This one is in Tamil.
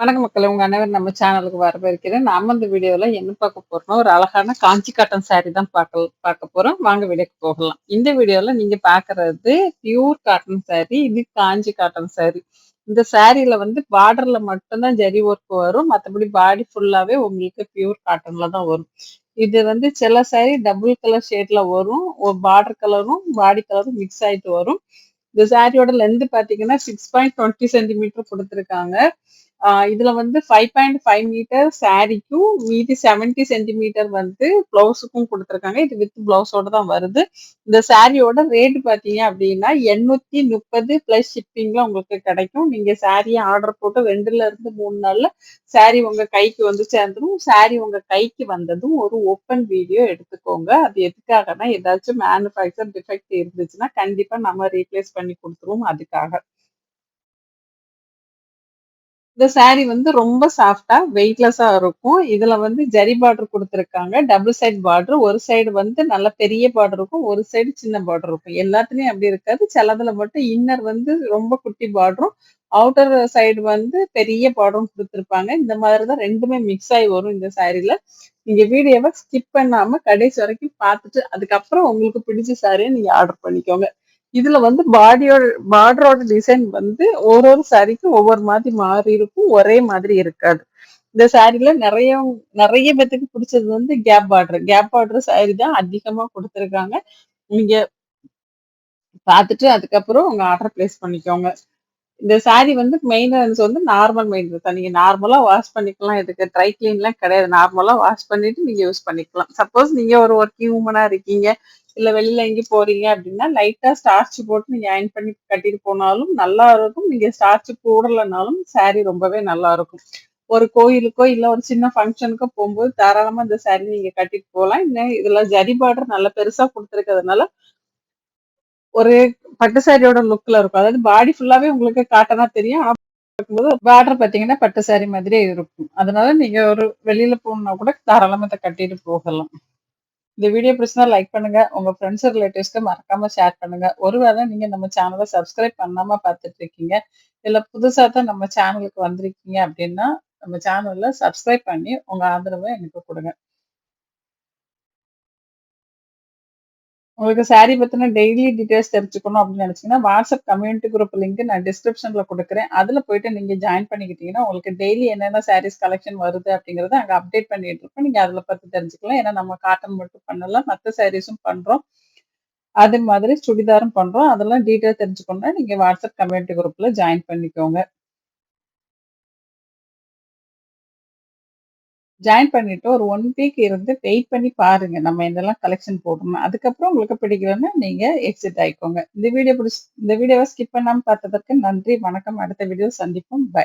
வணக்கம் மக்கள் உங்க அனைவரும் நம்ம சேனலுக்கு வரவேற்கிறேன். நாம இந்த வீடியோல என்ன பார்க்க போறோம்னா ஒரு அழகான காஞ்சி காட்டன் சாரி தான் பார்க்க பார்க்க போறோம். வாங்க வீடியோக்கு போகலாம். இந்த வீடியோல நீங்க பாக்குறது பியூர் காட்டன் சாரி இது காஞ்சி காட்டன் சாரி இந்த சாரியில வந்து பார்டர்ல மட்டும்தான் ஜரி ஒர்க் வரும். மற்றபடி பாடி ஃபுல்லாவே உங்களுக்கு பியூர் காட்டன்ல தான் வரும். இது வந்து சில சாரி டபுள் கலர் ஷேட்ல வரும். பார்டர் கலரும் பாடி கலரும் மிக்ஸ் ஆயிட்டு வரும். இந்த சாரியோட லென்த் பாத்தீங்கன்னா சிக்ஸ் பாயிண்ட் டுவெண்ட்டி சென்டிமீட்டர் கொடுத்துருக்காங்க. இதுல வந்து ஃபைவ் பாயிண்ட் ஃபைவ் மீட்டர் சாரிக்கும் மீதி செவன்டி சென்டிமீட்டர் வந்து பிளவுஸுக்கும் கொடுத்துருக்காங்க. இது வித் பிளவுஸோட தான் வருது. இந்த சாரியோட ரேட் பார்த்தீங்க அப்படின்னா எண்ணூத்தி முப்பது பிளஸ் ஷிப்பிங்ல உங்களுக்கு கிடைக்கும். நீங்க சாரியை ஆர்டர் போட்டு ரெண்டுல இருந்து மூணு நாள்ல சாரி உங்க கைக்கு வந்து சேர்ந்துடும் சாரி உங்க கைக்கு வந்ததும் ஒரு ஓப்பன் வீடியோ எடுத்துக்கோங்க. அது எதுக்காகனா ஏதாச்சும் மேனுஃபேக்சர் டிஃபெக்ட் இருந்துச்சுன்னா கண்டிப்பா நம்ம ரீப்ளேஸ் பண்ணி கொடுத்துருவோம் அதுக்காக. இந்த saree வந்து ரொம்ப சாஃப்டா வெயிட்லெஸ்ஸா இருக்கும். இதுல வந்து ஜரி பார்டர் கொடுத்துருக்காங்க. டபுள் சைடு பார்டர் ஒரு சைடு வந்து நல்ல பெரிய பார்டர் இருக்கும். ஒரு சைடு சின்ன பார்டர் இருக்கும். எல்லாத்துலயும் அப்படி இருக்காது. சிலதுல மட்டும் இன்னர் வந்து ரொம்ப குட்டி பார்டரும் அவுட்டர் சைடு வந்து பெரிய பார்டரும் கொடுத்துருப்பாங்க. இந்த மாதிரி தான் ரெண்டுமே மிக்ஸ் ஆகி வரும் இந்த சாரில நீங்க வீடியோவை ஸ்கிப் பண்ணாம கடைசி வரைக்கும் பார்த்துட்டு அதுக்கப்புறம் உங்களுக்கு பிடிச்ச சாரியை நீங்க ஆர்டர் பண்ணிக்கோங்க. இதுல வந்து பாடியோட பார்டரோட டிசைன் வந்து ஒரு ஒரு சாரிக்கும் ஒவ்வொரு மாதிரி மாறி இருக்கும் ஒரே மாதிரி இருக்காது. இந்த சாரில நிறைய நிறைய பேத்துக்கு பிடிச்சது வந்து gap border gap border sari தான் அதிகமா கொடுத்துருக்காங்க. நீங்க பார்த்துட்டு அதுக்கப்புறம் உங்க ஆர்டர் பிளேஸ் பண்ணிக்கோங்க. இந்த saree வந்து மெயின்டெனன்ஸ் வந்து நார்மல் மெயின்டெனன்ஸ் தான். நீங்க நார்மலா வாஷ் பண்ணிக்கலாம். இதுக்கு ட்ரை கிளீன்லாம் கிடையாது. நார்மலா வாஷ் பண்ணிட்டு நீங்க யூஸ் பண்ணிக்கலாம். சப்போஸ் நீங்க ஒரு ஒர்க்கிங் உமனா இருக்கீங்க. இல்ல வெளியில எங்கேயும் போறீங்க அப்படின்னா லைட்டா ஸ்டார்ச் போட்டு நீங்க அயன் பண்ணி கட்டிட்டு போனாலும் நல்லா இருக்கும். நீங்க ஸ்டார்ச் போடலைனாலும் saree ரொம்பவே நல்லா இருக்கும். ஒரு கோயிலுக்கோ இல்ல ஒரு சின்ன ஃபங்க்ஷனுக்கோ போகும்போது தாராளமா இந்த saree நீங்க கட்டிட்டு போகலாம். இன்னும் இதுல ஜரி பார்டர் நல்ல பெருசா கொடுத்துருக்கிறதுனால ஒரு பட்டு சாரியோட லுக்ல இருக்கும். அதாவது பாடி ஃபுல்லாவே உங்களுக்கு காட்டனா தெரியும். பார்க்கும்போது பார்டர் பாத்தீங்கன்னா பட்டு சாரி மாதிரியே இருக்கும். அதனால நீங்க ஒரு வெளியில போகணும்னா கூட தாராளமா இதை கட்டிட்டு போகலாம். இந்த வீடியோ பிடிச்சா லைக் பண்ணுங்க. உங்க ஃப்ரெண்ட்ஸ் ரிலேட்டிவ்ஸ்க்கு மறக்காம ஷேர் பண்ணுங்க. ஒருவேளை நீங்க நம்ம சேனலை சப்ஸ்கிரைப் பண்ணாம பார்த்துட்டு இருக்கீங்க. இல்ல புதுசா தான் நம்ம சேனலுக்கு வந்திருக்கீங்க அப்படின்னா நம்ம சேனல்ல சப்ஸ்கிரைப் பண்ணி உங்க ஆதரவை எனக்கு கொடுங்க. உங்களுக்கு சாரி பத்தின டெய்லி டீடைல்ஸ் தெரிஞ்சுக்கணும் அப்படின்னு நினைச்சீங்கன்னா வாட்ஸ்அப் கம்யூனிட்டி குரூப் லிங்க் நான் டிஸ்கிரிப்ஷன்ல கொடுக்குறேன். அதுல போயிட்டு நீங்க ஜாயின் பண்ணிக்கிட்டீங்கன்னா உங்களுக்கு டெய்லி என்னென்ன சாரீஸ் கலெக்ஷன் வருது அப்படிங்கறத அங்க அப்டேட் பண்ணிட்டு இருப்போம் நீங்க அதுல பத்தி தெரிஞ்சுக்கலாம். ஏன்னா நம்ம காட்டன் மட்டும் பண்ணல மற்ற சாரீஸும் பண்றோம். அதே மாதிரி சுடிதாரும் பண்றோம். அதெல்லாம் டீட்டெயில் தெரிஞ்சுக்கணும்னா நீங்க வாட்ஸ்அப் கம்யூனிட்டி குரூப்ல ஜாயின் பண்ணிக்கோங்க. ஜாயின் பண்ணிட்டு ஒரு ஒன் வீக் இருந்து வெயிட் பண்ணி பாருங்க. நம்ம என்னெல்லாம் கலெக்ஷன் போடணும். அதுக்கப்புறம் உங்களுக்கு பிடிக்கலன்னா நீங்க எக்ஸிட் ஆயிக்கோங்க. இந்த வீடியோ பிடிச்சி இந்த வீடியோவை ஸ்கிப் பண்ணாம பார்த்ததற்கு நன்றி. வணக்கம். அடுத்த வீடியோ சந்திப்போம். பை